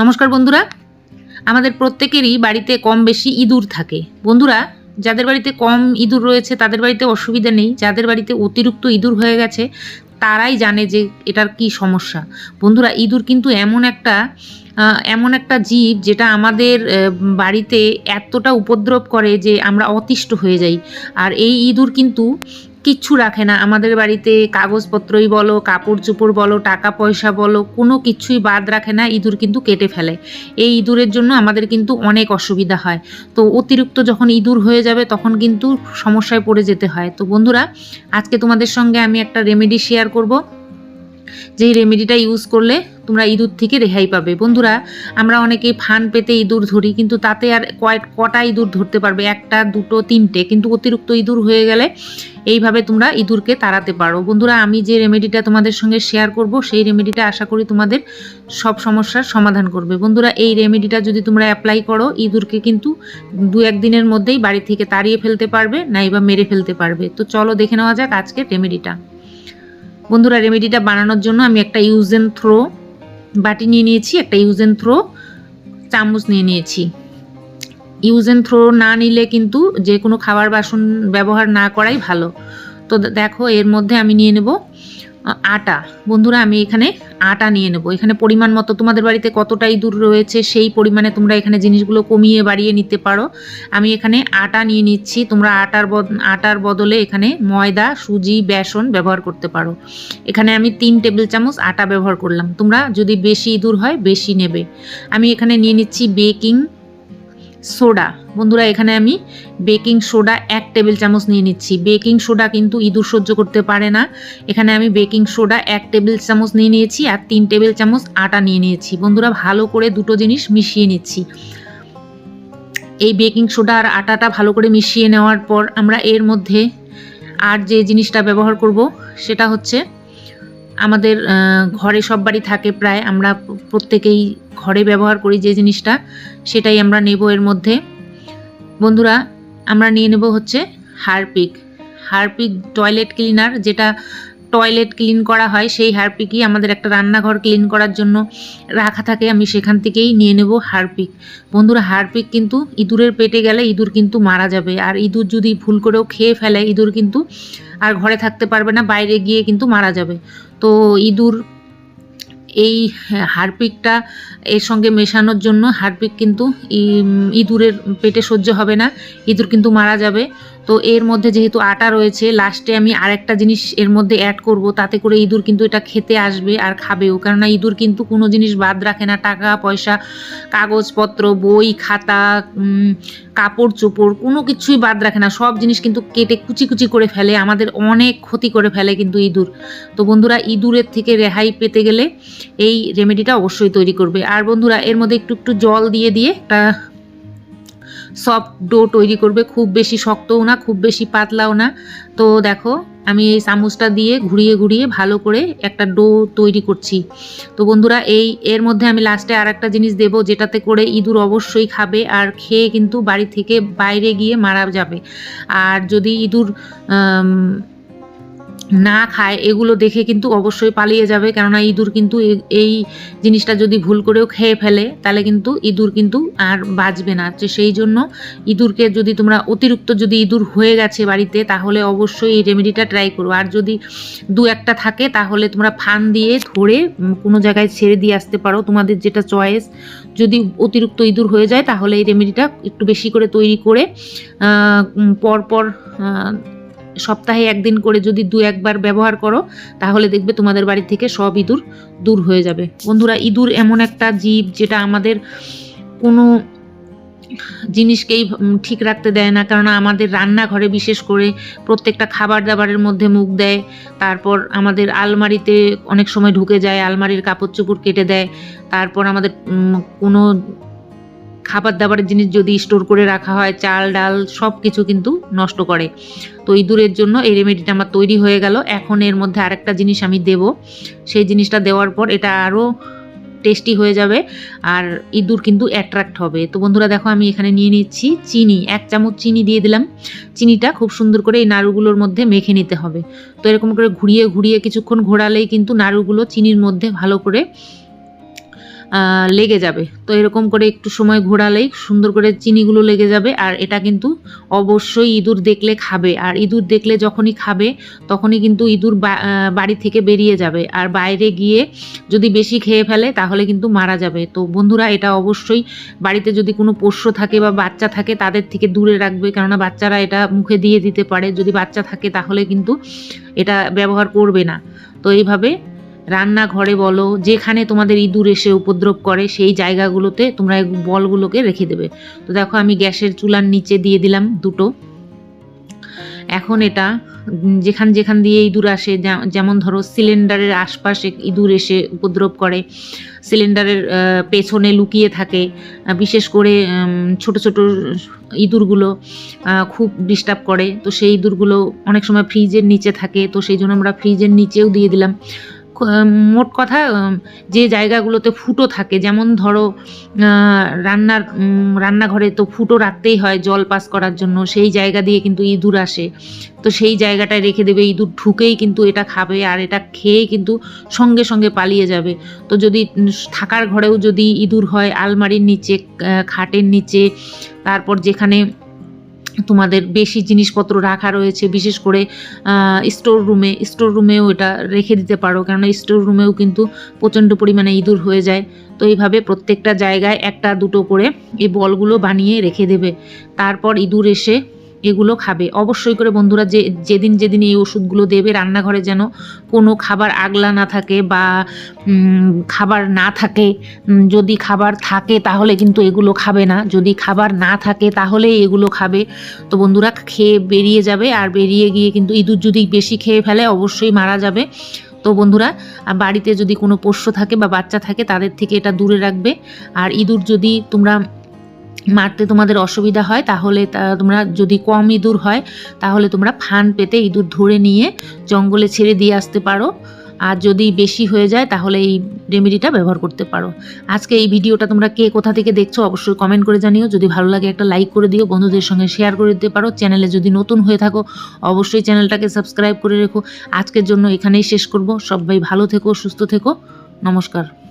নমস্কার বন্ধুরা। আমাদের প্রত্যেকেরই বাড়িতে কম বেশি ইঁদুর থাকে। বন্ধুরা, যাদের বাড়িতে কম ইঁদুর রয়েছে, তাদের বাড়িতে অসুবিধা নেই। যাদের বাড়িতে অতিরিক্ত ইঁদুর হয়ে গেছে, তারাই জানে যে এটার কি সমস্যা। বন্ধুরা, ইঁদুর কিন্তু এমন একটা এমন একটা জীব যেটা আমাদের বাড়িতে এতটা উপদ্রব করে যে আমরা অতিষ্ঠ হয়ে যাই। আর এই ইঁদুর কিন্তু কিচ্ছু রাখে না। আমাদের বাড়িতে কাগজপত্রই বলো কাপড় চুপড় বলো টাকা পয়সা বলো, কোনো কিছুই বাদ রাখে না। ইঁদুর কিন্তু কেটে ফেলে। এই ইঁদুরের জন্য আমাদের কিন্তু অনেক অসুবিধা হয়। তো অতিরিক্ত যখন ইঁদুর হয়ে যাবে, তখন কিন্তু সমস্যায় পড়ে যেতে হয়। তো বন্ধুরা, আজকে তোমাদের সঙ্গে আমি একটা রেমেডি শেয়ার করব। যেই রেমেডিটা ইউজ করলে তোমরা ইঁদুর থেকে রেহাই পাবে। বন্ধুরা, আমরা অনেকেই ফান পেতে ইঁদুর ধরি, কিন্তু তাতে আর কয়েক কটা ইঁদুর ধরতে পারবে, একটা, দুটো, তিনটে, কিন্তু অতিরিক্ত ইঁদুর হয়ে গেলে এইভাবে তোমরা ইঁদুরকে তাড়াতে পারো। বন্ধুরা, আমি যে রেমেডিটা তোমাদের সঙ্গে শেয়ার করব, সেই রেমেডিটা আশা করি তোমাদের সব সমস্যার সমাধান করবে। বন্ধুরা, এই রেমেডিটা যদি তোমরা অ্যাপ্লাই করো, ইঁদুরকে কিন্তু দু একদিনের মধ্যেই বাড়ি থেকে তাড়িয়ে ফেলতে পারবে নাইবা মেরে ফেলতে পারবে। তো চলো দেখে নেওয়া যাক আজকের রেমেডিটা বন্ধুরা রেমেডিটা বানানোর জন্য আমি একটা ইউজ অ্যান্ড থ্রো বাটি নিয়ে নিয়েছি, একটা ইউজ অ্যান্ড থ্রো চামচ নিয়ে নিয়েছি। ইউজ অ্যান্ড থ্রো না নিলে কিন্তু যে কোনো খাবার বাসন ব্যবহার না করাই ভালো। তো দেখো, এর মধ্যে আমি নিয়ে নেব আটা। বন্ধুরা, আমি এখানে আটা নিয়ে নেব। এখানে পরিমাণ মতো তোমাদের বাড়িতে কতটাই দূর রয়েছে, সেই পরিমাণে তোমরা এখানে জিনিসগুলো কমিয়ে বাড়িয়ে নিতে পারো। আমি এখানে আটা নিয়ে নিচ্ছি। তোমরা আটার আটার বদলে এখানে ময়দা, সুজি, বেসন ব্যবহার করতে পারো। এখানে আমি তিন টেবিল চামচ আটা ব্যবহার করলাম। তোমরা যদি বেশি ইঁদুর হয়, বেশি নেবে। আমি এখানে নিয়ে নিচ্ছি বেকিং সোডা। বন্ধুরা, এখানে আমি বেকিং সোডা এক টেবিল চামচ নিয়ে নিচ্ছি। বেকিং সোডা কিন্তু ইঁদুর সহ্য করতে পারে না। এখানে আমি বেকিং সোডা এক টেবিল চামচ নিয়ে নিয়েছি আর তিন টেবিল চামচ আটা নিয়ে নিয়েছি। বন্ধুরা, ভালো করে দুটো জিনিস মিশিয়ে নিচ্ছি। এই বেকিং সোডা আর আটাটা ভালো করে মিশিয়ে নেওয়ার পর আমরা এর মধ্যে আর যে জিনিসটা ব্যবহার করব, সেটা হচ্ছে আমাদের ঘরে সব বাড়ি থাকে প্রায়। আমরা প্রত্যেকেই ঘরে ব্যবহার করি যে জিনিসটা। সেটাই আমরা নেব এর মধ্যে। বন্ধুরা, আমরা নিয়ে নেব হচ্ছে হারপিক। হারপিক টয়লেট ক্লিনার, যেটা টয়লেট ক্লিন করা হয়, সেই হারপিকই আমাদের একটা রান্নাঘর ক্লিন করার জন্য রাখা থাকে। আমি সেখান থেকেই নিয়ে নেব হারপিক। বন্ধুরা, হারপিক কিন্তু ইঁদুরের পেটে গেলে ইঁদুর কিন্তু মারা যাবে। আর ইঁদুর যদি ভুল করেও খেয়ে ফেলে, ইঁদুর কিন্তু আর ঘরে থাকতে পারবে না, বাইরে গিয়ে কিন্তু মারা যাবে। তো ইঁদুর এই হারপিকটা এর সঙ্গে মেশানোর জন্য হারপিক কিন্তু ইঁদুরের পেটে সহ্য হবে না, ইঁদুর কিন্তু মারা যাবে। তো এর মধ্যে যেহেতু আটা রয়েছে লাস্টে আমি আরেকটা জিনিস এর মধ্যে অ্যাড করব, তাতে করে ইঁদুর কিন্তু এটা খেতে আসবে আর খাবেও। কেননা ইঁদুর কিন্তু কোনো জিনিস বাদ রাখে না, টাকা, পয়সা, কাগজপত্র, বই, খাতা কাপড় চোপড়, কোনো কিছুই বাদ রাখে না। সব জিনিস কিন্তু কেটে কুচি কুচি করে ফেলে, আমাদের অনেক ক্ষতি করে ফেলে কিন্তু ইঁদুর। তো বন্ধুরা, ইঁদুরের থেকে রেহাই পেতে গেলে এই রেমেডিটা অবশ্যই তৈরি করবে। আর বন্ধুরা, এর মধ্যে একটু একটু জল দিয়ে দিয়ে একটা সফট ডো তৈরি করবে। খুব বেশি শক্তও না, খুব বেশি পাতলাও না। তো দেখো, আমি এই চামচটা দিয়ে ঘুরিয়ে ঘুরিয়ে ভালো করে একটা ডো তৈরি করছি। তো বন্ধুরা, এই, এর মধ্যে আমি লাস্টে আর একটা জিনিস দেবো, যেটাতে করে ইঁদুর অবশ্যই খাবে আর খেয়ে কিন্তু বাড়ি থেকে বাইরে গিয়ে মারা যাবে। আর যদি ইঁদুর না খায়, এগুলো দেখে কিন্তু অবশ্যই পালিয়ে যাবে। কেননা ইঁদুর কিন্তু এই জিনিসটা যদি ভুল করেও খেয়ে ফেলে, তাহলে কিন্তু ইঁদুর কিন্তু আর বাঁচবে না। সেই জন্য ইঁদুরকে যদি তোমরা অতিরিক্ত যদি ইঁদুর হয়ে গেছে বাড়িতে, তাহলে অবশ্যই এই রেমেডিটা ট্রাই করো। আর যদি দু একটা থাকে, তাহলে তোমরা ফান দিয়ে ধরে কোনো জায়গায় ছেড়ে দিয়ে আসতে পারো। তোমাদের যেটা চয়েস যদি অতিরিক্ত ইঁদুর হয়ে যায়, তাহলে এই রেমেডিটা একটু বেশি করে তৈরি করে পরপর সপ্তাহে একদিন করে যদি দু একবার ব্যবহার করো, তাহলে দেখবে তোমাদের বাড়ি থেকে সব ইঁদুর দূর হয়ে যাবে। বন্ধুরা, ইঁদুর এমন একটা জীব যেটা আমাদের কোনো জিনিসকেই ঠিক রাখতে দেয় না। কারণ আমাদের রান্নাঘরে বিশেষ করে প্রত্যেকটা খাবার দাবারের মধ্যে মুখ দেয়, তারপর আমাদের আলমারিতে অনেক সময় ঢুকে যায়, আলমারির কাপড় চোপড় কেটে দেয়, তারপর আমাদের কোনো খাবার দাবারের জিনিস যদি স্টোর করে রাখা হয়, চাল, ডাল সব কিছু কিন্তু নষ্ট করে। তো ইঁদুরের জন্য এই রেমেডিটা আমার তৈরি হয়ে গেল। এখন এর মধ্যে আরেকটা জিনিস আমি দেব। সেই জিনিসটা দেওয়ার পর এটা আরও টেস্টি হয়ে যাবে আর ইঁদুর কিন্তু অ্যাট্রাক্ট হবে। তো বন্ধুরা দেখো আমি এখানে নিয়ে নিচ্ছি চিনি। এক চামচ চিনি দিয়ে দিলাম। চিনিটা খুব সুন্দর করে এই নাড়ুগুলোর মধ্যে মেখে নিতে হবে। তো এরকম করে ঘুরিয়ে ঘুরিয়ে কিছুক্ষণ ঘোরালেই কিন্তু নাড়ুগুলো চিনির মধ্যে ভালো করে লেগে যাবে। তো এরকম করে একটু সময় ঘোরালেই সুন্দর করে চিনিগুলো লেগে যাবে আর এটা কিন্তু অবশ্যই ইঁদুর দেখলে খাবে। আর ইঁদুর দেখলে যখনই খাবে, তখনই কিন্তু ইঁদুর বাড়ি থেকে বেরিয়ে যাবে। আর বাইরে গিয়ে যদি বেশি খেয়ে ফেলে, তাহলে কিন্তু মারা যাবে। তো বন্ধুরা, এটা অবশ্যই বাড়িতে যদি কোনো পোষ্য থাকে বা বাচ্চা থাকে, তাদের থেকে দূরে রাখবে। কেননা বাচ্চারা এটা মুখে দিয়ে দিতে পারে। যদি বাচ্চা থাকে, তাহলে কিন্তু এটা ব্যবহার করবে না। তো এইভাবে রান্নাঘরে বলো, যেখানে তোমাদের ইঁদুর এসে উপদ্রব করে, সেই জায়গাগুলোতে তোমরা বলগুলোকে রেখে দেবে। তো দেখো, আমি গ্যাসের চুলার নিচে দিয়ে দিলাম দুটো। এখন এটা যেখান যেখান দিয়ে ইঁদুর আসে যেমন ধরো, সিলিন্ডারের আশপাশে ইঁদুর এসে উপদ্রব করে, সিলিন্ডারের পেছনে লুকিয়ে থাকে বিশেষ করে ছোট ছোট ইঁদুরগুলো খুব ডিস্টার্ব করে। তো সেই ইঁদুরগুলো অনেক সময় ফ্রিজের নিচে থাকে, তো সেই জন্য আমরা ফ্রিজের নিচেও দিয়ে দিলাম। মোট কথা যে জায়গাগুলোতে ফুটো থাকে, যেমন ধরো রান্নার রান্নাঘরে তো ফুটো রাখতেই হয় জল পাস করার জন্য, সেই জায়গা দিয়ে কিন্তু ইঁদুর আসে। তো সেই জায়গাটায় রেখে দেবে, ইঁদুর ঢুকেই কিন্তু এটা খাবে আর এটা খেয়ে কিন্তু সঙ্গে সঙ্গে পালিয়ে যাবে। তো যদি থাকার ঘরেও যদি ইঁদুর হয়, আলমারির নিচে খাটের নিচে, তারপর যেখানে তোমাদের বেশি জিনিসপত্র রাখা রয়েছে, বিশেষ করে স্টোর রুমে স্টোর রুমেও এটা রেখে দিতে পারো। কেননা স্টোর রুমেও কিন্তু প্রচণ্ড পরিমাণে ইঁদুর হয়ে যায়। তো এইভাবে প্রত্যেকটা জায়গায় একটা দুটো করে এই বলগুলো বানিয়ে রেখে দেবে। তারপর ইঁদুর এসে এগুলো খাবে। অবশ্যই করে বন্ধুরা যে, যেদিন যেদিন এই ওষুধগুলো দেবে, রান্নাঘরে যেন কোনো খাবার আগলা না থাকে বা খাবার না থাকে। যদি খাবার থাকে তাহলে কিন্তু এগুলো খাবে না। যদি খাবার না থাকে তাহলে এগুলো খাবে। তো বন্ধুরা খেয়ে বেরিয়ে যাবে আর বেরিয়ে গিয়ে কিন্তু ইঁদুর যদি বেশি খেয়ে ফেলে অবশ্যই মারা যাবে। তো বন্ধুরা বাড়িতে যদি কোনো পোষ্য থাকে বা বাচ্চা থাকে তাদের থেকে এটা দূরে রাখবে। আর ইঁদুর যদি তোমরা মারতে তোমাদের অসুবিধা হয়, তাহলে তোমরা যদি কম ইঁদুর হয়, তাহলে তোমরা ফান পেতে ইঁদুর ধরে নিয়ে জঙ্গলে ছেড়ে দিয়ে আসতে পারো। আর যদি বেশি হয়ে যায়, তাহলে এই রেমেডিটা ব্যবহার করতে পারো। আজকে এই ভিডিওটা তোমরা কে কোথা থেকে দেখছ, অবশ্যই কমেন্ট করে জানিও। যদি ভালো লাগে একটা লাইক করে দিও, বন্ধুদের সঙ্গে শেয়ার করে দিতে পারো। চ্যানেলে যদি নতুন হয়ে থাকো, অবশ্যই চ্যানেলটাকে সাবস্ক্রাইব করে রেখো। আজকের জন্য এখানেই শেষ করব। সবাই ভালো থেকো, সুস্থ থেকো। নমস্কার।